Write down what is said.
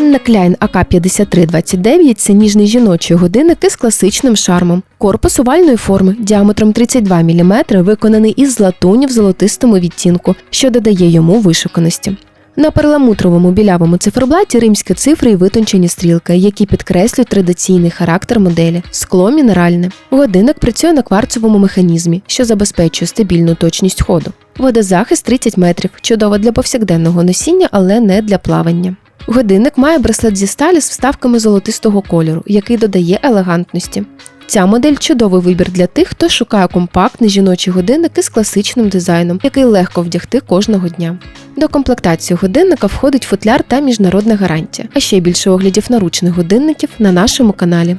Анна Кляйн АК-5329 це ніжний жіночий годинник із класичним шармом. Корпус овальної форми діаметром 32 мм виконаний із латуні в золотистому відтінку, що додає йому вишуканості. На перламутровому білявому циферблаті римські цифри і витончені стрілки, які підкреслюють традиційний характер моделі, скло мінеральне. Годинник працює на кварцовому механізмі, що забезпечує стабільну точність ходу. Водозахист 30 метрів, чудово для повсякденного носіння, але не для плавання. Годинник має браслет зі сталі з вставками золотистого кольору, який додає елегантності. Ця модель чудовий вибір для тих, хто шукає компактний жіночий годинник із класичним дизайном, який легко вдягти кожного дня. До комплектації годинника входить футляр та міжнародна гарантія, а ще більше оглядів наручних годинників на нашому каналі.